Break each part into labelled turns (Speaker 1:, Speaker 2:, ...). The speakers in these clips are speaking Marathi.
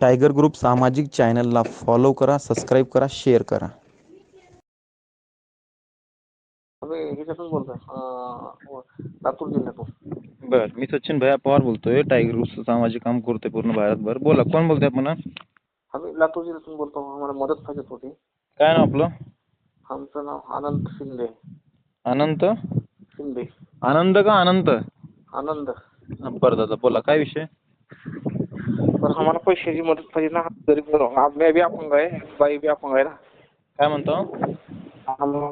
Speaker 1: टायगर ग्रुप सामाजिक चॅनलला फॉलो करा सबस्क्राईब करा शेअर करा.
Speaker 2: ह्याच्यातून बोलतोय. लातूर जिल्ह्यातून.
Speaker 3: बर मी सचिन भैया पवार बोलतोय. टायगर ग्रुपचं सामाजिक काम करतोय पूर्ण भारतभर. बोला कोण बोलतोय आपण?
Speaker 2: आम्ही लातूर जिल्ह्यातून बोलतो. आम्हाला मदत पाहिजे होती.
Speaker 3: काय नाव आपलं?
Speaker 2: आमचं नाव आनंद शिंदे.
Speaker 3: अनंत?
Speaker 2: शिंदे.
Speaker 3: आनंद का अनंत?
Speaker 2: आनंद.
Speaker 3: हा, बरं दादा बोला काय विषय?
Speaker 2: पण आम्हाला पैशाची मदत पाहिजे ना. गरीब आम्ही बी अपंग आहे बाई बी अपंग आहे ना.
Speaker 3: काय म्हणतो?
Speaker 2: आम्हाला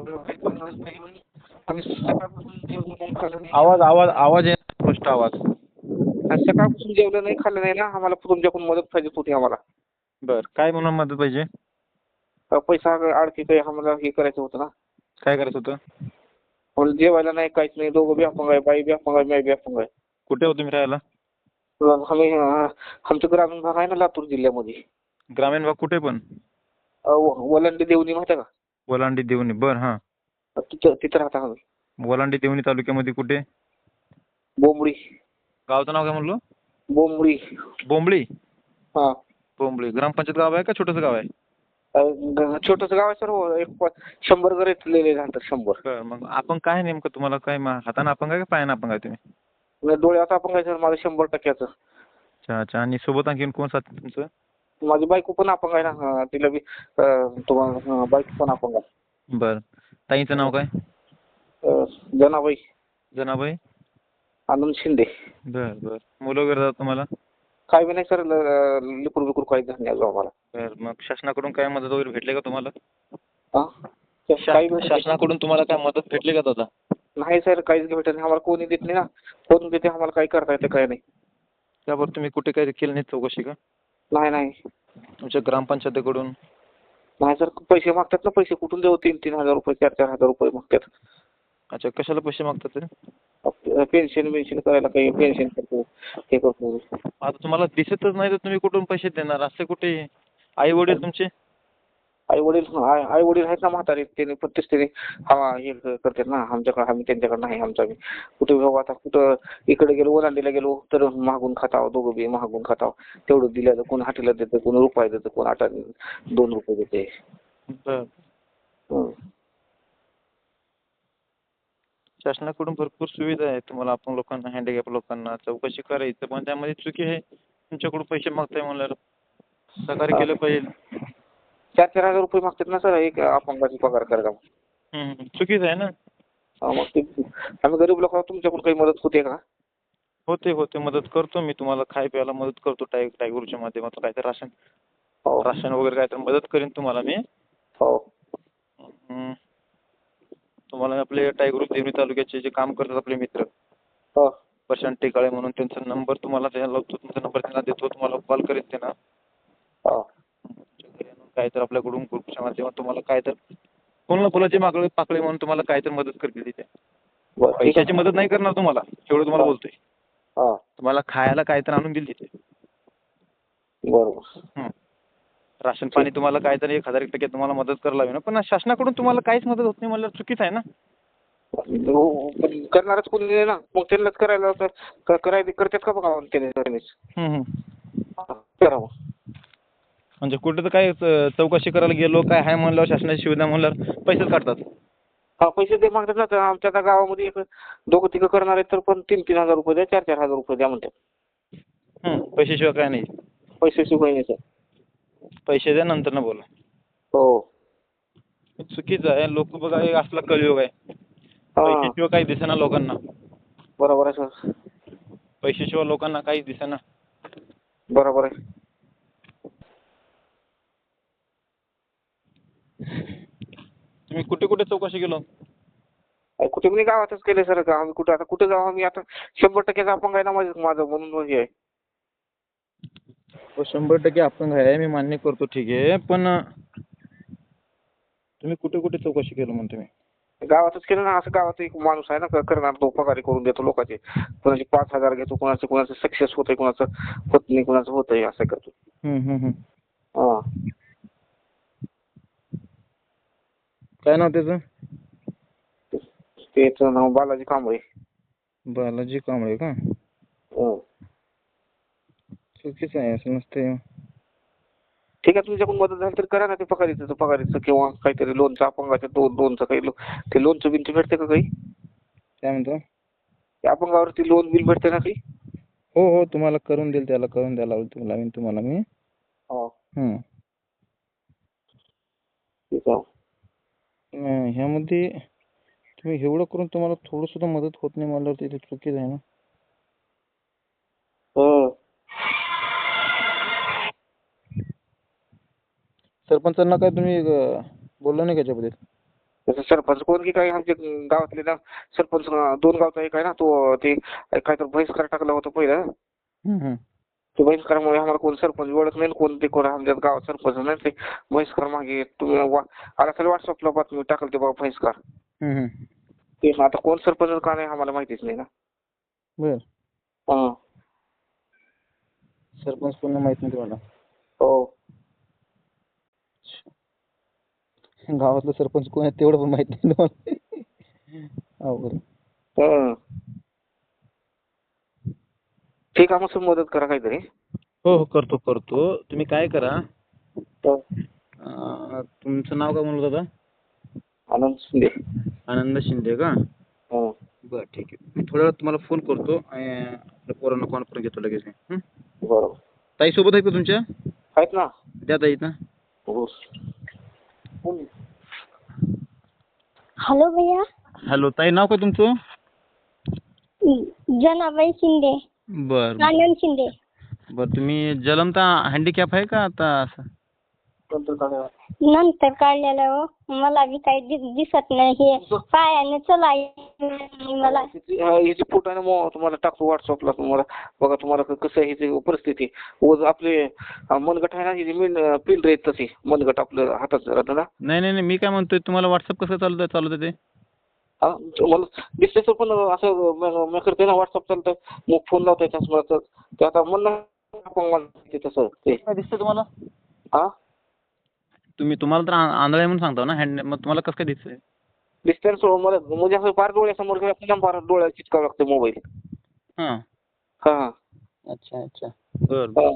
Speaker 2: आम्ही सकाळपासून जेवलो नाही खाल्लं नाही
Speaker 3: आवाज आवाज आवाज आहे स्पष्ट आवाज.
Speaker 2: आणि सकाळपासून जेवलं नाही खाल्लं नाही ना आम्हाला तुमच्याकडून मदत पाहिजे होती आम्हाला.
Speaker 3: बर काय म्हणून मदत पाहिजे?
Speaker 2: अं, पैसा आडकी काही आम्हाला हे करायचं होतं ना.
Speaker 3: काय करायचं होतं?
Speaker 2: आम्हाला जेवायला नाही काहीच नाही दोघं बी अपंग आहे बाई बी अपंग आहे मी बी अपंग आहे.
Speaker 3: कुठे हो तुम्ही राहायला?
Speaker 2: आम्ही आमचं ग्रामीण भाग आहे ना लातूर जिल्ह्यामध्ये.
Speaker 3: ग्रामीण भाग कुठे पण?
Speaker 2: वलंडी देवणी माहिती आहे
Speaker 3: वलांडी देवणी बर हां.
Speaker 2: का तिथं तिथं राहता आम्ही.
Speaker 3: वलांडी देवणी तालुक्यामध्ये कुठे?
Speaker 2: बोंबडी.
Speaker 3: गावचं नाव काय म्हणलो?
Speaker 2: बोंबडी.
Speaker 3: बोंबळी
Speaker 2: हा.
Speaker 3: बोंबळी ग्रामपंचायत गाव आहे का छोटंसं गाव आहे?
Speaker 2: छोटंसं गाव आहे सर एक शंभर घर इथलेले राहतात शंभर.
Speaker 3: मग आपण काय नेमकं तुम्हाला काय हातानं अपंग आहे का पायानं अपंग आहे तुम्ही?
Speaker 2: आणि डोळ्याचा आपण काय सर माझं शंभर टक्क्याचं.
Speaker 3: अच्छा अच्छा. आणि सोबत आणखीन कोण साथ तुमचं?
Speaker 2: माझी बायको पण अपंग आहे ना हा, तिला बी तुम्हाला बायको पण अपंग आहे
Speaker 3: बर. ताईचं नाव काय?
Speaker 2: जनाबाई.
Speaker 3: जनाबाई?
Speaker 2: आनंद शिंदे.
Speaker 3: बर बर. मुलं वगैरे जातात तुम्हाला?
Speaker 2: काय बी नाही सर लिकूर बिकूर काही धन्यवाद आम्हाला.
Speaker 3: बर. मग शासनाकडून काय मदत वगैरे भेटली का तुम्हाला? शासनाकडून तुम्हाला काय मदत भेटली का दादा?
Speaker 2: नाही सर काहीच भेटत नाही. आम्हाला कोणी देत नाही ना. कोण देते आम्हाला काही करता येतं काय नाही.
Speaker 3: त्यावर तुम्ही कुठे काही केलं नाही चौकशी का?
Speaker 2: नाही नाही.
Speaker 3: तुमच्या ग्रामपंचायतीकडून?
Speaker 2: नाही सर पैसे मागतात ना पैसे कुठून देऊ? तीन तीन हजार रुपये चार चार हजार रुपये मागतात.
Speaker 3: अच्छा कशाला पैसे मागतात ते
Speaker 2: पेन्शन बेन्शन करायला काही पेन्शन करतो हे करतो.
Speaker 3: आता तुम्हाला दिसतच नाही तर तुम्ही कुठून पैसे देणार? असे कुठे? आई वडील तुमचे?
Speaker 2: आई वडील आई वडील आहेत ना म्हातारे त्यांनी प्रत्येक त्यांनी हा हे करतात ना आमच्याकडे आम्ही त्यांच्याकडे नाही आमचा बी कुठे बाबा आता कुठं इकडे गेलो ओलांडीला गेलो तर मागून खाताव दोघं बी मागून खाताव. तेवढं दिलं तर कोण हाटीला देतं कोण रुपये देतं कोण आटा दोन रुपये देते.
Speaker 3: शासनाकडून भरपूर सुविधा आहेत तुम्हाला आपण लोकांना हँडिकॅप लोकांना चौकशी करायचं पण त्यामध्ये चुकी आहे तुमच्याकडून पैसे मागताय म्हणल्यावर. सहकार्य केलं पाहिजे.
Speaker 2: चार चार हजार रुपये मागतात ना सर एक अपंगाची पगार करायला
Speaker 3: हम्म, हम्म. चुकीचं आहे ना?
Speaker 2: हा, मग ते आम्ही गरीब लोक तुमच्याकडून काही मदत होते का?
Speaker 3: होते होते. मदत करतो मी तुम्हाला. खाय प्यायला मदत करतो टाय टायगरच्या माध्यमातून काहीतरी राशन.
Speaker 2: हो.
Speaker 3: राशन वगैरे काहीतरी मदत करेन तुम्हाला मी.
Speaker 2: हो.
Speaker 3: हम्म. तुम्हाला आपले टायगर देवणी तालुक्याचे जे काम करतात आपले मित्र.
Speaker 2: हो.
Speaker 3: प्रशांत टेकाळे म्हणून त्यांचा नंबर तुम्हाला त्याला लावतो. तुमचा नंबर त्यांना देतो. तुम्हाला कॉल करेन ते ना
Speaker 2: हो.
Speaker 3: काय तर आपल्याकडून ग्रुपच्या माध्यमातून तुम्हाला काय तर कोणाला फुलाची माकळे पाकळे म्हणून तुम्हाला काय तर मदत करतील तिथे. पैशाची मदत नाही करणार तुम्हाला एवढं तुम्हाला बोलतोय. तुम्हाला खायला काय तर आणून दिल तिथे
Speaker 2: बरोबर.
Speaker 3: हं. राशन पाणी तुम्हाला काय तर एक हजार एक टक्के तुम्हाला मदत करायला लागेल ना पण शासनाकडून तुम्हाला काहीच मदत होत नाही म्हणल्यावर चुकीचं आहे ना.
Speaker 2: हो, करणारच कोणी नाही ना. मग त्यांनाच करायला करायला करतात का बघा. करावं.
Speaker 3: म्हणजे कुठं तर काय च- चौकशी करायला गेलो काय आहे म्हणल्यावर शासनाची सुविधा म्हणल्यावर पैसेच काढतात.
Speaker 2: हा पैसे दे मागतात ना तर आमच्या आता गावामध्ये एक दोघं तिघं करणार आहेत तर पण तीन तीन हजार रुपये द्या चार चार हजार रुपये द्या म्हणतात.
Speaker 3: हं, पैशाशिवाय काय नाही.
Speaker 2: पैसे शिवाय नाही सर.
Speaker 3: पैसे द्या नंतर ना बोला.
Speaker 2: हो.
Speaker 3: चुकीचं आहे लोक बघा हे असला कलियुग आहे.
Speaker 2: हा.
Speaker 3: पैशाशिवाय काही दिसेना लोकांना.
Speaker 2: बरोबर आहे सर.
Speaker 3: पैशाशिवाय लोकांना काहीच दिसेना.
Speaker 2: बरोबर आहे.
Speaker 3: तुम्ही कुठे कुठे चौकशी केलो?
Speaker 2: अरे कुठे मी गावातच केले सर का? आम्ही कुठं आता कुठं जाऊ आम्ही? आता शंभर टक्क्याचा अपंग आहे ना माझं माझं म्हणून हे आहे
Speaker 3: हो शंभर टक्के अपंग आहे. मी मान्य करतो ठीक आहे. पण तुम्ही कुठे कुठे चौकशी केलं म्हणतो मी
Speaker 2: गावातच केलं ना. असं गावात एक माणूस आहे ना क- करणार तो पगारी करून देतो लोकांचे. कोणाचे पाच हजार घेतो कोणाचं कोणाचं सक्सेस होतंय कोणाचं होत नाही कोणाचं होतंय असं करतो.
Speaker 3: हं, हं, हं.
Speaker 2: हा.
Speaker 3: काय नाव त्याचं?
Speaker 2: त्याचं नाव बालाजी कांबळे.
Speaker 3: बालाजी कांबळे का?
Speaker 2: हं.
Speaker 3: चुकीचं आहे असं नसते
Speaker 2: ठीक आहे तुमच्याकडून मदत झाली तर करा ना ते पगारीचं पगारीचं किंवा काहीतरी लोनचं अपंगाचं दोन लोनचं काही लो ते लोनचं बिनचं भेटते का काही?
Speaker 3: काय म्हणतो?
Speaker 2: ते अपंगावरती लोन बिल भेटते ना काही?
Speaker 3: हो हो तुम्हाला करून देईल त्याला करून द्यायला तुम्हाला मी.
Speaker 2: हो.
Speaker 3: हं.
Speaker 2: ठीक आहे.
Speaker 3: अं, ह्यामध्ये तुम्ही एवढं करून तुम्हाला थोडं सुद्धा मदत होत नाही म्हणल्यावर ते चुकीचं आहे ना?
Speaker 2: हो.
Speaker 3: सरपंचांना काय तुम्ही अं, बोलला नाही का याच्याबद्दल?
Speaker 2: सरपंच कोण की काही आमच्या गावातले ना सरपंच अं, दोन गावचा एक आहे ना तो ते काहीतरी बहिष्कार टाकला होता पहिलं. ते बहिष्कारामुळे आम्हाला कोण सरपंच ओळख नाही कोण ते कोण आमच्या गावात सरपंच नाही ते बहिष्कार मागे तुम्ही वा- आला असेल व्हॉट्सअपला बातमी टाकल ते बाबा बहिष्कार. ते आता कोण सरपंच का नाही आम्हाला माहितीच नाही ना
Speaker 3: बर
Speaker 2: हं.
Speaker 3: सरपंच कोण माहीत नाही तुम्हाला
Speaker 2: हो
Speaker 3: गावातलं सरपंच कोण आहे तेवढं पण माहीत नाही तुम्हाला अवघड आहे.
Speaker 2: हं. ठीक आहे मग सर मदत करा काहीतरी.
Speaker 3: हो हो करतो करतो. तुम्ही काय करा?
Speaker 2: हो.
Speaker 3: अं, तुमचं नाव काय म्हणलं दादा?
Speaker 2: आनंद शिंदे.
Speaker 3: आनंद शिंदे का?
Speaker 2: हं.
Speaker 3: बरं ठीक आहे. मी थोड्या वेळात तुम्हाला फोन करतो आणि आपल्या पोरांना कॉन्फरन्स घेतो लगेच मी. हं?
Speaker 2: बरोबर.
Speaker 3: ताई सोबत आहे का तुमच्या?
Speaker 2: आहेत ना.
Speaker 3: द्या ताई ना
Speaker 2: हो.
Speaker 4: हॅलो भैया.
Speaker 3: हॅलो ताई नाव काय तुमचं?
Speaker 4: जनाबाई शिंदे.
Speaker 3: बरं.
Speaker 4: आनंद शिंदे.
Speaker 3: बरं तुम्ही जलमता हँडिकॅप आहे का आता असं?
Speaker 2: नंतर काढा.
Speaker 4: नंतर काढलेलं हो. मला बी काही दि- दिसत नाही. हे पायाने चला मला.
Speaker 2: हिची हा, हिची फोटो मग तुम्हाला टाकतो व्हॉट्सअपला तुम्हाला. बघा तुम्हाला क- कसं आहे हिची परिस्थिती. व आपले अं, मनगट आहे ना हिची मेन पिंड आहेत तशी मनगट आपलं हातात राहतं ना.
Speaker 3: नाही नाही नाही मी काय म्हणतोय तुम्हाला व्हॉट्सअप कसं चालतं चालतं ते?
Speaker 2: हा, मला पण असं म- मी करते ना व्हॉट्सअप चालतं मग फोन लावता तर. ते आता म्हणलं तसं ते.
Speaker 3: काय दिसतं तुम्हाला?
Speaker 2: हा?
Speaker 3: तुम्ही तुम्हाला तर आ- आंधळा आहे म्हणून सांगतो ना हँड मग तुम्हाला कसं काय दिसतंय?
Speaker 2: डिस्टन्स मला म्हणजे असं फार डोळ्यासमोर गेलं की फार डोळ्याला चिटकावं लागतं मोबाईल
Speaker 3: हां.
Speaker 2: हा. हा
Speaker 3: अच्छा अच्छा. बरं बरं.
Speaker 2: हा.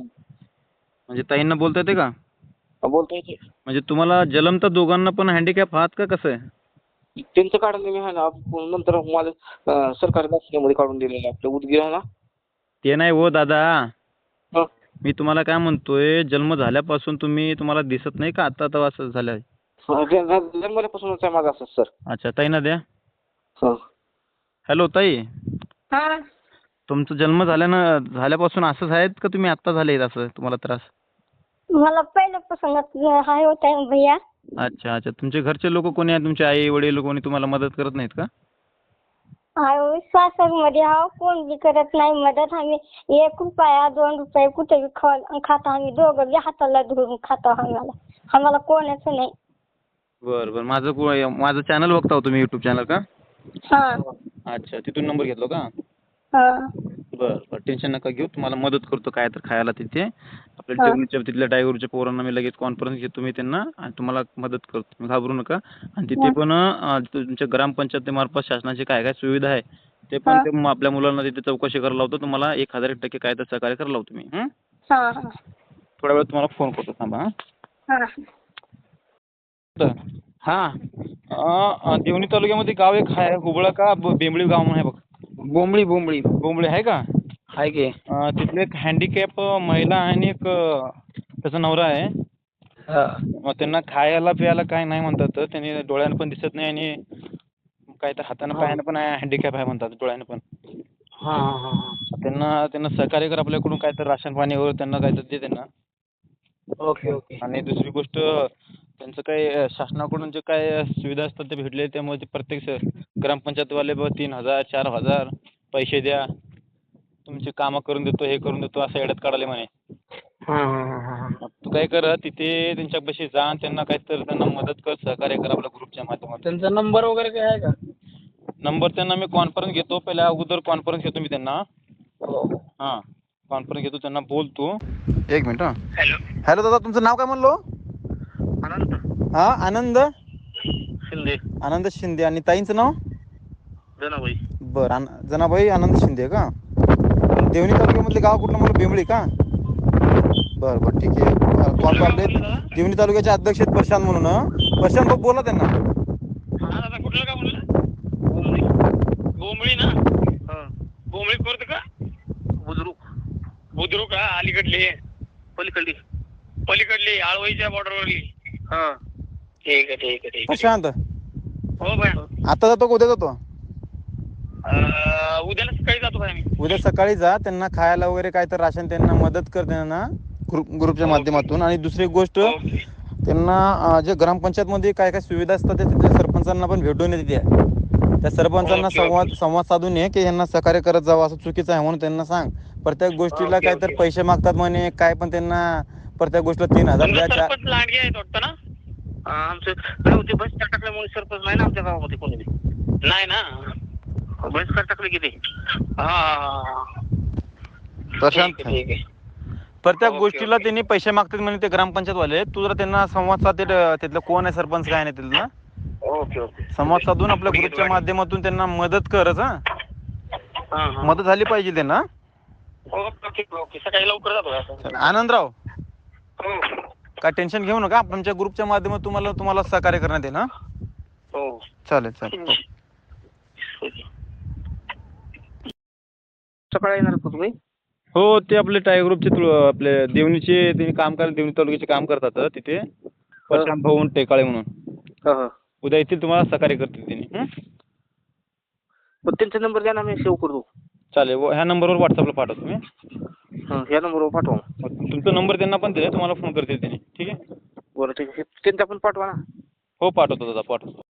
Speaker 3: म्हणजे ताईंना बोलता येते का?
Speaker 2: हा, बोलता येते
Speaker 3: म्हणजे तुम्हाला जलमता दोघांना पण हँडिकॅप आहात का कसं आहे?
Speaker 2: त्यांचं काढून मी आहे ना. नंतर अं, सरकारी दवाखान्यामध्ये काढून दिलेलं आहे आपलं. उदगीर आहे ना?
Speaker 3: ते नाही हो दादा.
Speaker 2: हा.
Speaker 3: मी तुम्हाला काय म्हणतोय जन्म झाल्यापासून तुम्ही तुम्हाला दिसत नाही का? आता आता असं झालं
Speaker 2: हा, जन- जन्मल्यापासूनच आहे माझा असं सर.
Speaker 3: अच्छा ताईंना द्या.
Speaker 2: हा.
Speaker 3: हॅलो ताई.
Speaker 4: हा.
Speaker 3: तुमचा जन्म झाल्यानं झाल्यापासून असंच आहेत का तुम्ही आत्ता झाले असं? तुम्हाला त्रास?
Speaker 4: मला पहिल्यापासूनच हाय होत आहे भैया.
Speaker 3: अच्छा अच्छा. तुमचे घरचे लोक कोणी आहेत? तुमचे आई वडील कोणी तुम्हाला मदत करत नाहीत का?
Speaker 4: हाय सासरमध्ये हा कोण बी करत नाही मदत. आम्ही एक रुपया दोन रुपये कुठे बी खातो. आम्ही दोघं बी हाताला धरून खातो आम्हाला. आम्हाला कोणाच नाही.
Speaker 3: बरं बरं. माझं को- माझं चॅनल बघता हो तुम्ही युट्यूब चॅनल का?
Speaker 4: हा.
Speaker 3: अच्छा तिथून नंबर घेतलो का?
Speaker 4: हा.
Speaker 3: बरं बरं. टेन्शन नका घेऊ. तुम्हाला मदत करतो काय तर खायला तिथे. आपल्या
Speaker 4: हा.
Speaker 3: जेवणीच्या तिथल्या ड्रायव्हरच्या पोरांना मी लगेच कॉन्फरन्स घेतो मी त्यांना. आणि तुम्हाला मदत करतो. तुम्ही घाबरू नका. आणि तिथे
Speaker 4: हा.
Speaker 3: पण अं, तुमच्या ग्रामपंचायत मार्फत शासनाची काय काय सुविधा आहे ते पण. ते म- आपल्या मुलांना तिथे चौकशी करायला लावतो. तुम्हाला एक हजार एक टक्के काय तर सहकार्य करायला लावतो मी. हं?
Speaker 4: हा हा.
Speaker 3: थोड्या वेळ तुम्हाला फोन करतो. थांबा हं?
Speaker 4: हा.
Speaker 3: तर हां. अं, अं, देवणी तालुक्यामध्ये गाव एक आहे हुबळा का ब- बेंबळी गाव म्हणून आहे बघ.
Speaker 2: बोंबळी बोंबळी.
Speaker 3: बोंबळे आहे का?
Speaker 2: आहे की.
Speaker 3: अं, तिथले एक हँडिकॅप महिला आणि एक अं, त्याचा नवरा आहे.
Speaker 2: हा.
Speaker 3: मग त्यांना खायला प्यायला काय नाही म्हणतात. तर त्यांनी डोळ्यानं पण दिसत नाही आणि काय तर हातानं
Speaker 2: हा.
Speaker 3: पायानं पण हँडिकॅप आहे म्हणतात डोळ्यानं पण.
Speaker 2: हा हा हा हा.
Speaker 3: त्यांना त्यांना सहकार्य कर आपल्याकडून काय तर राशन पाणी वगैरे त्यांना काय तर दे त्यांना.
Speaker 2: Okay okay.
Speaker 3: आणि दुसरी गोष्ट त्यांचं काय शासनाकडून जे काय सुविधा असतात ते भेटले त्यामुळे ते प्रत्येक ग्रामपंचायतवाले ब तीन हजार चार हजार पैसे द्या. तुमची कामं करून देतो हे करून देतो असं येड्यात काढाले म्हणे.
Speaker 2: हा हा हा हा हा.
Speaker 3: तू काय कर तिथे त्यांच्यापाशी जा आणि त्यांना काय तर त्यांना मदत कर सहकार्य कर आपल्या ग्रुपच्या माध्यमातून.
Speaker 2: त्यांचा नंबर वगैरे काय आहे का?
Speaker 3: नंबर त्यांना मी कॉन्फरन्स घेतो पहिल्या अगोदर कॉन्फरन्स घेतो मी त्यांना.
Speaker 2: हो.
Speaker 3: हां कॉन्फरन्स घेतो त्यांना बोलतो.
Speaker 1: एक मिनिट हां.
Speaker 2: हॅलो.
Speaker 1: हॅलो दादा तुमचं नाव काय म्हणलो?
Speaker 2: आनंद
Speaker 1: हां आनंद?
Speaker 2: शिंदे.
Speaker 1: आनंद शिंदे. आणि ताईंचं नाव?
Speaker 2: जनाबाई.
Speaker 1: बरं आन जनाबाई आनंद शिंदे का? देवणी तालुक्यामधले गाव कुठलं म्हणलं? बेंबळी का? बरं बरं ठीक आहे.
Speaker 3: आपले दिवणी तालुक्याचे अध्यक्ष आहेत प्रशांत म्हणून हं. प्रशांत भाऊ बोला त्यांना.
Speaker 5: हा कुठलं का म्हणलं?
Speaker 2: बोंबली
Speaker 5: बोंबळी ना?
Speaker 2: हा.
Speaker 5: बोंबळी का?
Speaker 2: बुजुर्ग
Speaker 5: बुद्रुक का अलीकडली.
Speaker 2: पलीकडली.
Speaker 5: पलीकडली आळवाईच्या बॉर्डरवरली
Speaker 2: हा.
Speaker 5: ठीक आहे ठीक आहे ठीक आहे.
Speaker 3: प्रशांत.
Speaker 5: हो बाय
Speaker 3: आता जातो का उद्या जातो?
Speaker 5: अं, उद्याला सकाळी जातो मी
Speaker 3: उद्या सकाळी जा त्यांना खायला वगैरे काय तर राशन त्यांना मदत कर त्यांना ग्रुप ग्रुपच्या माध्यमातून. आणि दुसरी गोष्ट
Speaker 5: ओके.
Speaker 3: त्यांना अं, जे ग्रामपंचायतमध्ये काय काय सुविधा असतात त्या तिथल्या सरपंचांना पण भेटून येते त्या त्या सरपंचांना. संवाद संवाद साधून ये की यांना सहकार्य करत जावं असं चुकीचं आहे म्हणून त्यांना सांग. प्रत्येक गोष्टीला काय तर. पैसे मागतात म्हणे काय पण त्यांना प्रत्येक गोष्टीला तीन हजार
Speaker 5: तुमचं
Speaker 3: द्या चार
Speaker 5: सरपंच लांडगे आहेत वाटतं ना?
Speaker 2: आमचं नाही ते बस टाकल्यामुळे सरपंच नाही ना आमच्या गावामध्ये कोणी बी.
Speaker 5: नाही ना.
Speaker 2: बहिष्कार टाकले की ते.
Speaker 5: हा, हा हा.
Speaker 3: प्रशांत.
Speaker 5: ठीक आहे, ठीक आहे.
Speaker 3: प्रत्येक
Speaker 5: ओके,
Speaker 3: गोष्टीला
Speaker 5: ओके.
Speaker 3: त्यांनी पैसे मागतात म्हणे ते ग्रामपंचायत वाले तू जरा त्यांना संवाद साधे तिथलं कोण आहे सरपंच काय नाही तिथलं
Speaker 2: ओके ओके.
Speaker 3: संवाद साधून आपल्या
Speaker 5: ठीक आहे,
Speaker 3: ग्रुपच्या. माध्यमातून त्यांना मदत करच हा.
Speaker 2: हा हा.
Speaker 3: मदत झाली पाहिजे त्यांना.
Speaker 5: Okay okay. ओके सकाळी लवकर जातो. का आपण?
Speaker 3: चला, आनंदराव.
Speaker 5: हो.
Speaker 3: काय टेन्शन घेऊ नका. आमच्या ग्रुपच्या माध्यमातून तुम्हाला तुम्हाला सहकार्य करण्यात येईल हा?
Speaker 2: हो.
Speaker 3: चालेल चालेल. हो.
Speaker 2: सकाळी येणार का तुम्ही?
Speaker 6: हो ते आपले टाय ग्रुपचे तुळ- आपले देवणीचे ते काम करतात देवणी तालुक्याचे काम करतात तिथे. प्रशांत भाऊन टेकाळे म्हणून.
Speaker 2: हा हा.
Speaker 6: उद्या येथील तुम्हाला सहकार्य करतील त्यांनी हं?
Speaker 2: त्यांचा नंबर द्या ना मी सेव्ह करतो.
Speaker 6: चालेल व- ह्या नंबरवर व्हॉट्सअपला पाठवतो तुम्ही.
Speaker 2: हा ह्या नंबरवर पाठवा.
Speaker 6: तुमचा नंबर त्यांना पण दिला तुम्हाला फोन करतील त्यांनी. ठीक आहे?
Speaker 2: बरं ठीक आहे. त्यांचा पण पाठवा ना.
Speaker 6: हो पाठवतो दादा पाठवतो.